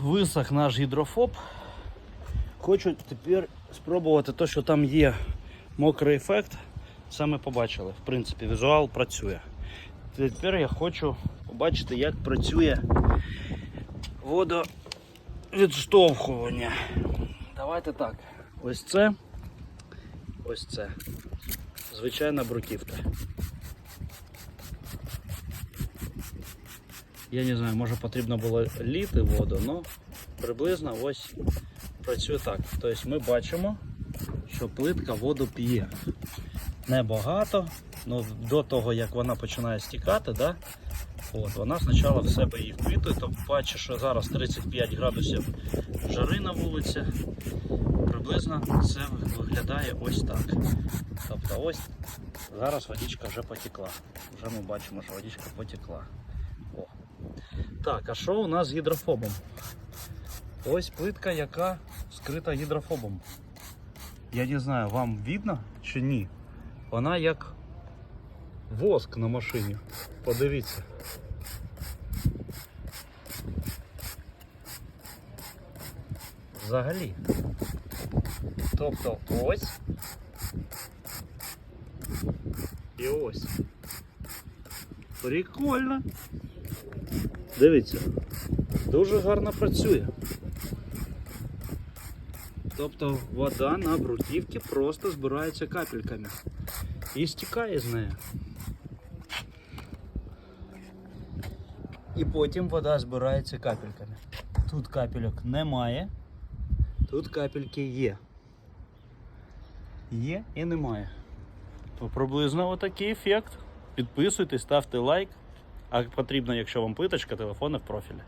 висох наш гідрофоб. Хочу тепер спробувати те, що там є мокрий ефект. Ми побачили. В принципі, візуал працює. Тепер я хочу побачити, як працює водовідштовхування. Давайте так. Ось це. Ось це. Звичайна бруківка. Я не знаю, може потрібно було літи воду, але приблизно ось працює так. Тобто ми бачимо, що плитка воду п'є. Небагато, але до того як вона починає стікати, да, от, вона спочатку в себе її впитує, то бачу, що зараз 35 градусів жари на вулиці. Приблизно це виглядає ось так. Тобто ось зараз водичка вже потекла. Вже ми бачимо, що водичка потекла. О. Так, а що у нас з гідрофобом? Ось плитка, яка скрита гідрофобом. Я не знаю, вам видно чи ні? Вона як воск на машині. Подивіться. Взагалі. Тобто ось. І ось. Прикольно. Дивіться. Дуже гарно працює. Тобто вода на бруківці просто збирається капельками і стікає з неї. І потім вода збирається капельками. Тут капельок немає, тут капельки є. Є і немає. То приблизно отакий ефект. Підписуйтесь, ставте лайк. А потрібно, якщо вам плиточка, телефони в профілі.